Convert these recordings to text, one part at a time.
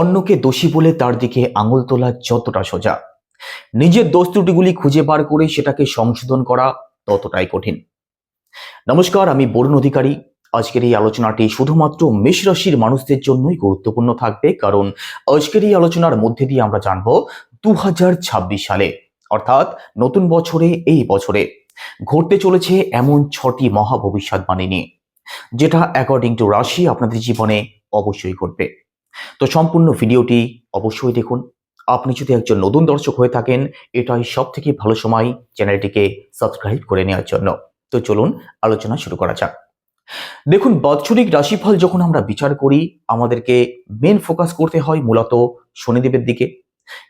অন্যকে দোষী বলে তার দিকে আঙুল তোলা যতটা সোজা। নিজের দোষ ত্রুটিগুলি খুঁজে বার করে সেটাকে সংশোধন করা ততটাই কঠিন। নমস্কার, আমি বরুণ অধিকারী। আজকের এই আলোচনাটি শুধুমাত্র মেষ রাশির মানুষদের জন্যই গুরুত্বপূর্ণ থাকবে, কারণ আজকের এই আলোচনার মধ্যে দিয়ে আমরা জানব দু হাজার ছাব্বিশ সালে, অর্থাৎ নতুন বছরে এই বছরে ঘটতে চলেছে এমন ছটি মহা ভবিষ্যৎবাণী নিয়ে, যেটা অ্যাকর্ডিং টু রাশি আপনাদের জীবনে অবশ্যই ঘটবে। তো সম্পূর্ণ ভিডিওটি অবশ্যই দেখুন। আপনি যদি একজন নতুন দর্শক হয়ে থাকেন, এটাই সব থেকে ভালো সময় চ্যানেলটিকে সাবস্ক্রাইব করে নেওয়ার জন্য। তো চলুন আলোচনা শুরু করা যাক। দেখুন, বাৎসরিক রাশিফল যখন আমরা বিচার করি, আমাদেরকে মেন ফোকাস করতে হয় মূলত শনিদেবের দিকে,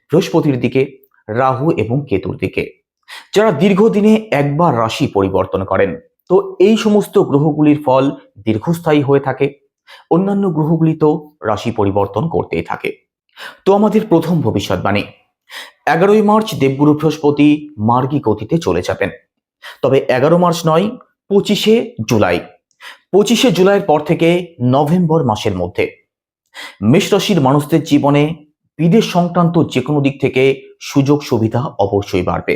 বৃহস্পতির দিকে, রাহু এবং কেতুর দিকে। যারা দীর্ঘদিনে একবার রাশি পরিবর্তন করেন, তো এই সমস্ত গ্রহগুলির ফল দীর্ঘস্থায়ী হয়ে থাকে। অন্যান্য গ্রহগুলি তো রাশি পরিবর্তন করতেই থাকে। তো আমাদের প্রথম ভবিষ্যৎবাণী। এগারোই মার্চ দেবগুরু বৃহস্পতি মার্গী গতিতে চলে যাবেন। তবে এগারো মার্চ নয়, পঁচিশে জুলাই। পঁচিশে জুলাইয়ের পর থেকে নভেম্বর মাসের মধ্যে। মেষ রাশির মানুষদের জীবনে বিদেশ সংক্রান্ত যে কোনো দিক থেকে সুযোগ সুবিধা অবশ্যই বাড়বে।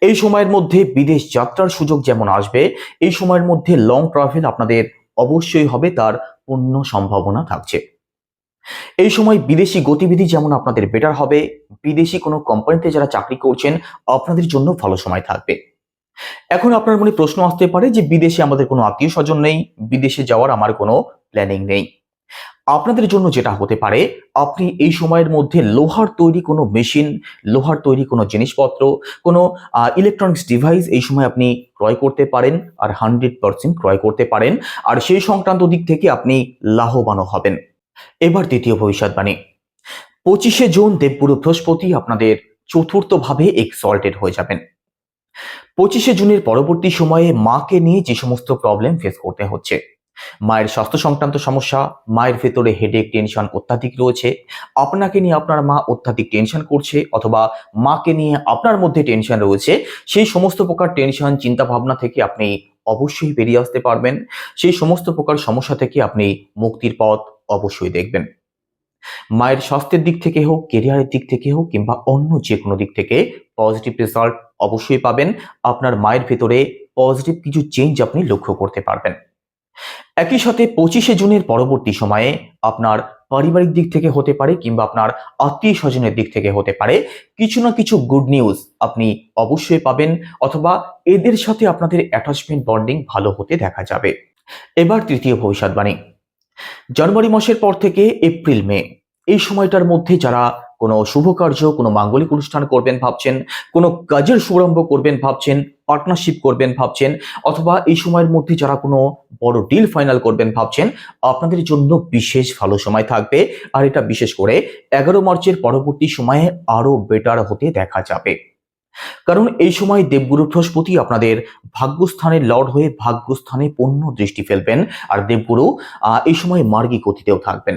এই সময়ের মধ্যে বিদেশ যাত্রার সুযোগ যেমন আসবে, এই সময়ের মধ্যে লং ট্রাভেল আপনাদের অবশ্যই হবে তার পূর্ণ সম্ভাবনা থাকছে। এই সময় বিদেশি গতিবিধি যেমন আপনাদের বেটার হবে, বিদেশি কোনো কোম্পানিতে যারা চাকরি করছেন, আপনাদের জন্য ভালো সময় থাকবে। এখন আপনার মনে প্রশ্ন আসতে পারে যে, বিদেশে আমাদের কোনো আত্মীয় স্বজন নেই, বিদেশে যাওয়ার আমার কোনো প্ল্যানিং নেই। আপনাদের জন্য যেটা হতে পারে, আপনি এই সময়ের মধ্যে লোহার তৈরি কোনো মেশিন, লোহার তৈরি কোনো জিনিসপত্র, কোনো ইলেকট্রনিক্স ডিভাইস এই সময় আপনি ক্রয় করতে পারেন আর হান্ড্রেড পার্সেন্ট ক্রয় করতে পারেন আর সেই সংক্রান্ত দিক থেকে আপনি লাভবানও হবেন। এবার দ্বিতীয় ভবিষ্যৎবাণী পঁচিশে জুন দেবগুরু বৃহস্পতি আপনাদের চতুর্থভাবে এক্সল্টেড হয়ে যাবেন। পঁচিশে জুনের পরবর্তী সময়ে মাকে নিয়ে যে সমস্ত প্রবলেম ফেস করতে হচ্ছে। মায়ের স্বাস্থ্য সংক্রান্ত সমস্যা, মায়ের ভেতরে হেডেক টেনশন অত্যাধিক রয়েছে। আপনাকে নিয়ে আপনার মা অত্যাধিক টেনশন করছে অথবা মাকে নিয়ে আপনার মধ্যে টেনশন রয়েছে, সেই সমস্ত প্রকার টেনশন চিন্তা ভাবনা থেকে আপনি অবশ্যই বেরিয়ে আসতে পারবেন। সেই সমস্ত প্রকার সমস্যা থেকে আপনি মুক্তির পথ অবশ্যই দেখবেন। মায়ের স্বাস্থ্যের দিক থেকে হোক কেরিয়ারের দিক থেকে হোক কিংবা অন্য যে কোনো দিক থেকে পজিটিভ রেজাল্ট অবশ্যই পাবেন। আপনার মায়ের ভেতরে পজিটিভ কিছু চেঞ্জ আপনি লক্ষ্য করতে পারবেন। একই সাথে পঁচিশে জুনের পরবর্তী সময়ে আপনার পারিবারিক দিক থেকে হতে পারে কিংবা আপনার আত্মীয় স্বজনের দিক থেকে হতে পারে, কিছু না কিছু গুড নিউজ আপনি অবশ্যই পাবেন অথবা এদের সাথে আপনাদের অ্যাটাচমেন্ট বন্ডিং ভালো হতে দেখা যাবে। এবার তৃতীয় ভবিষ্যৎবাণী। জানুয়ারি মাসের পর থেকে এপ্রিল, মে। এই সময়টার মধ্যে যারা কোনো শুভ কার্য, কোনো মাঙ্গলিক অনুষ্ঠান করবেন ভাবছেন, কোনো কাজের শুভারম্ভ করবেন ভাবছেন পার্টনারশিপ করবেন ভাবছেন, অথবা এই সময়ের মধ্যে যারা কোনো বড় ডিল ফাইনাল করবেন ভাবছেন, আপনাদের জন্য বিশেষ ভালো সময় থাকবে। আর এটা বিশেষ করে এগারো মার্চের পরবর্তী সময়ে আরও বেটার হতে দেখা যাবে। কারণ এই সময় দেবগুরু বৃহস্পতি আপনাদের ভাগ্যস্থানের লর্ড হয়ে ভাগ্যস্থানে পূর্ণ দৃষ্টি ফেলবেন। আর দেবগুরু এই সময় মার্গী গতিতেও থাকবেন।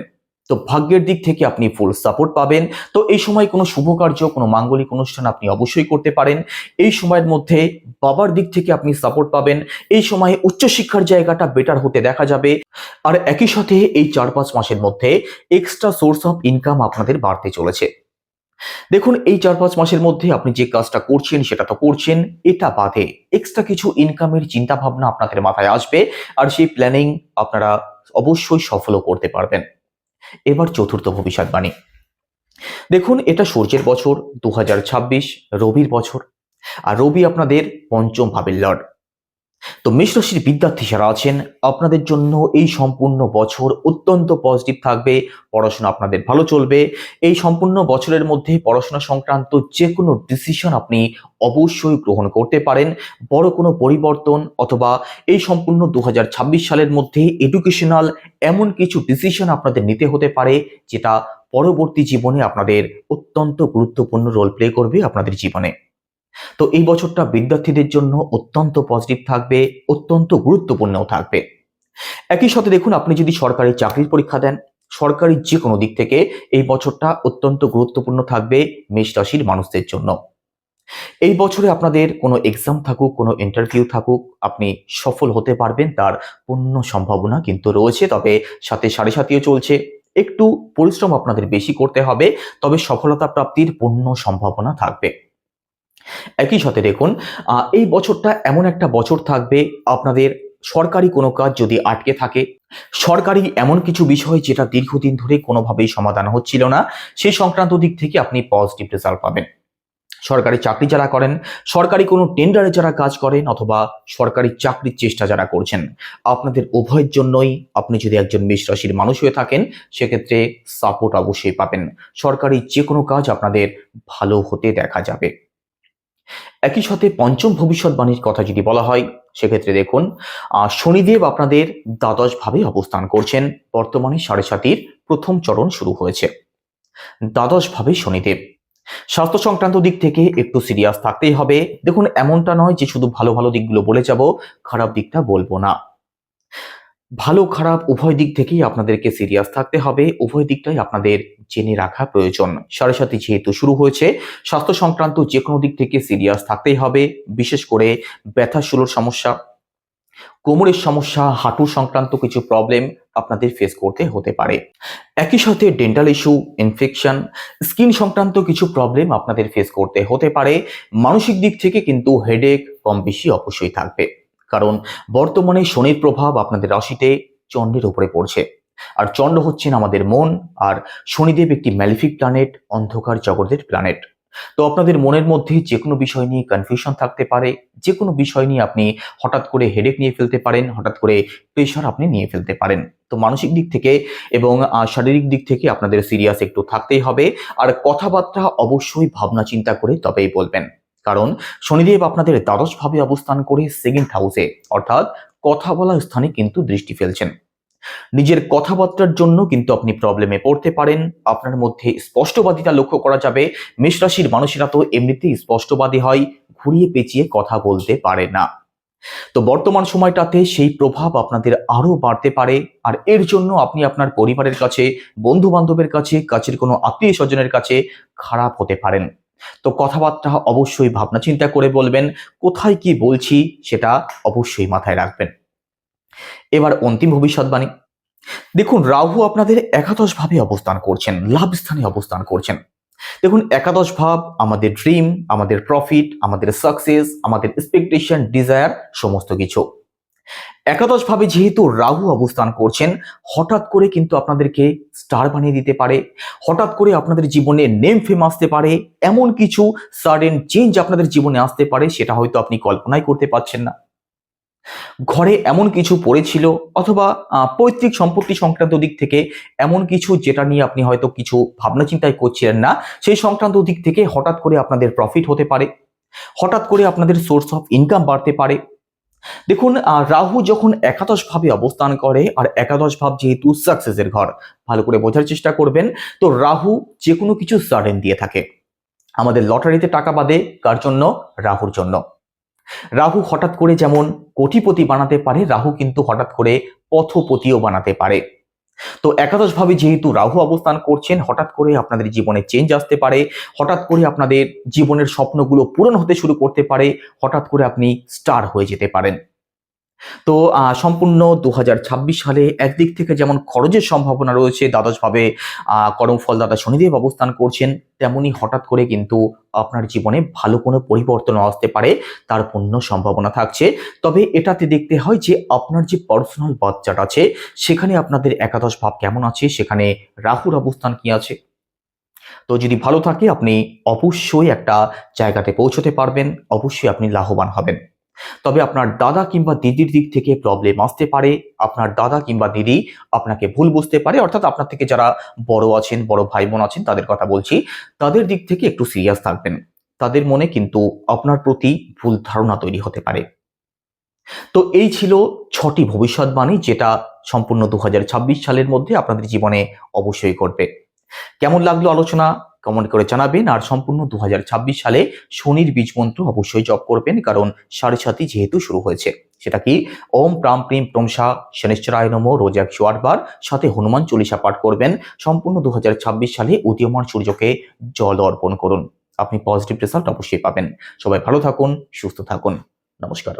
তো ভাগ্যের দিক থেকে আপনি ফুল সাপোর্ট পাবেন। তো এই সময় কোনো শুভ কার্য, কোনো মাঙ্গলিক অনুষ্ঠান আপনি অবশ্যই করতে পারেন। এই সময়ের মধ্যে বাবার দিক থেকে আপনি সাপোর্ট পাবেন। এই সময়ে উচ্চশিক্ষার জায়গাটা বেটার হতে দেখা যাবে। আর একই সাথে এই চার পাঁচ মাসের মধ্যে এক্সট্রা সোর্স অফ ইনকাম আপনাদের বাড়তে চলেছে। দেখুন, এই চার পাঁচ মাসের মধ্যে আপনি যে কাজটা করছেন, সেটা তো করছেন। এটা বাদে এক্সট্রা কিছু ইনকামের চিন্তা ভাবনা আপনাদের মাথায় আসবে। আর সেই প্ল্যানিং আপনারা অবশ্যই সফলও করতে পারবেন। এবার চতুর্থ ভবিষ্যৎবাণী দেখুন, এটা সূর্যের বছর দু হাজার ছাব্বিশ, রবির বছর। আর রবি আপনাদের পঞ্চম ভাবের লর্ড। তো মেষ রাশির বিদ্যার্থী যারা আছেন, আপনাদের জন্য এই সম্পূর্ণ বছর অত্যন্ত পজিটিভ থাকবে, পড়াশোনা আপনাদের ভালো চলবে। এই সম্পূর্ণ বছরের মধ্যে পড়াশোনা সংক্রান্ত যে কোনো ডিসিশন আপনি অবশ্যই গ্রহণ করতে পারেন। বড় কোনো পরিবর্তন অথবা এই সম্পূর্ণ দু হাজার ছাব্বিশ সালের মধ্যে এডুকেশনাল এমন কিছু ডিসিশন আপনাদের নিতে হতে পারে, যেটা পরবর্তী জীবনে আপনাদের অত্যন্ত গুরুত্বপূর্ণ রোল প্লে করবে আপনাদের জীবনে। তো এই বছরটা বিদ্যার্থীদের জন্য অত্যন্ত পজিটিভ থাকবে, অত্যন্ত গুরুত্বপূর্ণও থাকবে। একই সাথে দেখুন, আপনি যদি সরকারি চাকরির পরীক্ষা দেন, সরকারি যে কোনো দিক থেকে এই বছরটা অত্যন্ত গুরুত্বপূর্ণ থাকবে মেষ রাশির মানুষদের জন্য। এই বছরে আপনাদের কোনো এক্সাম থাকুক, কোনো ইন্টারভিউ থাকুক, আপনি সফল হতে পারবেন, তার পূর্ণ সম্ভাবনা কিন্তু রয়েছে, তবে সাথে সাড়ে সাথেও চলছে। একটু পরিশ্রম আপনাদের বেশি করতে হবে, তবে সফলতা প্রাপ্তির পূর্ণ সম্ভাবনা থাকবে। একই সাথে দেখুন এই বছরটা এমন একটা বছর থাকবে, আপনাদের সরকারি কোনো কাজ যদি আটকে থাকে, সরকারি এমন কিছু বিষয় যেটা দীর্ঘদিন ধরে কোনোভাবেই সমাধান হচ্ছিল না সেই সংক্রান্ত দিক থেকে আপনি পজিটিভ রেজাল্ট পাবেন। সরকারি চাকরি যারা করেন, সরকারি কোনো টেন্ডারে যারা কাজ করেন অথবা সরকারি চাকরির চেষ্টা যারা করছেন, আপনাদের উভয়ের জন্যই আপনি যদি একজন মেষ রাশির মানুষ হয়ে থাকেন, সেক্ষেত্রে সাপোর্ট অবশ্যই পাবেন। সরকারি যে কোনো কাজ আপনাদের ভালো হতে দেখা যাবে। একই সাথে পঞ্চম ভবিষ্যৎবাণীর কথা যদি বলা হয়, সেক্ষেত্রে দেখুন শনিদেব আপনাদের দ্বাদশ ভাবে অবস্থান করছেন। বর্তমানে সাড়ে সাতির প্রথম চরণ শুরু হয়েছে। দ্বাদশভাবে শনিদেব। স্বাস্থ্য সংক্রান্ত দিক থেকে একটু সিরিয়াস থাকতেই হবে। দেখুন, এমনটা নয় যে শুধু ভালো ভালো দিকগুলো বলে যাব, খারাপ দিকটা বলব না। ভালো, খারাপ উভয় দিক থেকেই আপনাদেরকে সিরিয়াস থাকতে হবে। উভয় দিকটাই আপনাদের জেনে রাখা প্রয়োজন। সাড়ে সাথে যেহেতু শুরু হয়েছে স্বাস্থ্য সংক্রান্ত যে কোনো দিক থেকে সিরিয়াস থাকতেই হবে। বিশেষ করে ব্যথা শুরুর সমস্যা, কোমরের সমস্যা, হাঁটু সংক্রান্ত কিছু প্রবলেম আপনাদের ফেস করতে হতে পারে। একই সাথে ডেন্টাল ইস্যু ইনফেকশন স্কিন সংক্রান্ত কিছু প্রবলেম আপনাদের ফেস করতে হতে পারে। মানসিক দিক থেকে কিন্তু হেডেক কম বেশি অবশ্যই থাকবে। কারণ বর্তমানে শনির প্রভাব আপনাদের রাশিতে চন্দ্রের উপরে পড়ছে। আর চন্দ্র হচ্ছেন আমাদের মন, আর শনিদেব একটি ম্যালিফিক প্ল্যানেট, অন্ধকার জগতের প্ল্যানেট। তো আপনাদের মনের মধ্যে যে কোনো বিষয় নিয়ে কনফিউশন থাকতে পারে যে কোনো বিষয় নিয়ে আপনি হঠাৎ করে হেডেক নিয়ে ফেলতে পারেন, হঠাৎ করে প্রেশার আপনি নিয়ে ফেলতে পারেন। তো মানসিক দিক থেকে এবং শারীরিক দিক থেকে আপনাদের সিরিয়াস একটু থাকতেই হবে। আর কথাবার্তা অবশ্যই ভাবনা চিন্তা করে তবেই বলবেন। কারণ শনিদেব আপনাদের দ্বাদশভাবে অবস্থান করে সেকেন্ড হাউসে অর্থাৎ কথা বলা স্থানে কিন্তু দৃষ্টি ফেলছেন। নিজের কথাবার্তার জন্য কিন্তু আপনি প্রবলেমে পড়তে পারেন, আপনার মধ্যে স্পষ্টবাদিতা লক্ষ্য করা যাবে, মেষ রাশির মানুষেরা তো এমনিতেই স্পষ্টবাদী হয়, ঘুরিয়ে পেঁচিয়ে কথা বলতে পারে না। তো বর্তমান সময়টাতে সেই প্রভাব আপনাদের আরও বাড়তে পারে, আর এর জন্য আপনি আপনার পরিবারের কাছে বন্ধু বান্ধবের কাছে, কাছের কোনো আত্মীয় স্বজনের কাছে খারাপ হতে পারেন। তো কথাবার্তা অবশ্যই ভাবনা চিন্তা করে বলবেন, কোথায় কি বলছি সেটা অবশ্যই মাথায় রাখবেন। এবার অন্তিম ভবিষ্যৎবাণী। দেখুন, রাহু আপনাদের একাদশ ভাবে অবস্থান করছেন, লাভ স্থানে অবস্থান করছেন। দেখুন, একাদশ ভাব আমাদের ড্রিম আমাদের প্রফিট আমাদের সাকসেস আমাদের এক্সপেকটেশন ডিজায়ার সমস্ত কিছু। একাদশ ভাবে যেহেতু রাহু অবস্থান করছেন, হঠাৎ করে কিন্তু আপনাদেরকে স্টার বানিয়ে দিতে পারে, হঠাৎ করে আপনাদের জীবনে নেম ফেম আসতে পারে, এমন কিছু সাডেন চেঞ্জ আপনাদের জীবনে আসতে পারে, সেটা হয়তো আপনি কল্পনাই করতে পারছেন না। ঘরে এমন কিছু পড়েছিল অথবা পৈতৃক সম্পত্তি সংক্রান্ত দিক থেকে এমন কিছু যেটা নিয়ে আপনি হয়তো কিছু ভাবনা চিন্তাই করছিলেন না, সেই সংক্রান্ত দিক থেকে হঠাৎ করে আপনাদের প্রফিট হতে পারে, হঠাৎ করে আপনাদের সোর্স অফ ইনকাম বাড়তে পারে দেখুন রাহু যখন একাদশ ভাবে অবস্থান করে, আর একাদশ ভাব যেহেতু সাকসেসের ঘর, ভালো করে বোঝার চেষ্টা করবেন, তো রাহু যে কোনো কিছু সারেন দিয়ে থাকে। আমাদের লটারিতে টাকা বাদে কার জন্য? রাহুর জন্য। রাহু হঠাৎ করে যেমন কোটিপতি বানাতে পারে, রাহু কিন্তু হঠাৎ করে পথপতিও বানাতে পারে। তো একাদশ ভাবে যেহেতু রাহু অবস্থান করছেন, হঠাৎ করে আপনাদের জীবনে চেঞ্জ আসতে পারে, হঠাৎ করে আপনাদের জীবনের স্বপ্নগুলো পূরণ হতে শুরু করতে পারে, হঠাৎ করে আপনি স্টার হয়ে যেতে পারেন। তো সম্পূর্ণ দু হাজার ছাব্বিশ সালে একদিক থেকে যেমন খরচের সম্ভাবনা রয়েছে দ্বাদশভাবে আহ, কর্মফল দাদা শনিদেব অবস্থান করছেন তেমনি হঠাৎ করে কিন্তু আপনার জীবনে ভালো কোনো পরিবর্তন আসতে পারে তার পূর্ণ সম্ভাবনা থাকছে। তবে এটাতে দেখতে হয় যে আপনার যে পার্সোনাল বাচ্চাট আছে সেখানে আপনাদের একাদশ ভাব কেমন আছে? সেখানে রাহুর অবস্থান কি আছে? তো যদি ভালো থাকে আপনি অবশ্যই একটা জায়গাতে পৌঁছতে পারবেন অবশ্যই আপনি লাভবান হবেন। তবে আপনার দাদা কিংবা দিদির দিক থেকে প্রবলেম আসতে পারে, আপনার দাদা কিংবা দিদি আপনাকে ভুল বুঝতে পারে, অর্থাৎ আপনার থেকে যারা বড় আছেন, বড় ভাই বোন আছেন, তাদের কথা বলছি, তাদের দিক থেকে একটু সিরিয়াস থাকবেন। তাদের মনে কিন্তু আপনার প্রতি ভুল ধারণা তৈরি হতে পারে। তো এই ছিল ছটি ভবিষ্যৎবাণী যেটা সম্পূর্ণ দু হাজার ছাব্বিশ সালের মধ্যে আপনাদের জীবনে অবশ্যই ঘটবে। কেমন লাগল আলোচনা? কমেন্ট করে জানাবেন আর সম্পূর্ণ দু হাজার ছাব্বিশ সালে শনির বীজ মন্ত্র অবশ্যই জপ করবেন, কারণ সাড়ে সাতই যেহেতু শুরু হয়েছে। সেটা কি? ওম প্রাম প্রিম প্রমসা শনিশ্চরায় নম, রোজ একশো আটবার, সাথে হনুমান চল্লিশা পাঠ করবেন, সম্পূর্ণ দু হাজার ছাব্বিশ সালে উদীয়মান সূর্যকে জল অর্পণ করুন। আপনি পজিটিভ রেজাল্ট অবশ্যই পাবেন। সবাই ভালো থাকুন, সুস্থ থাকুন। নমস্কার।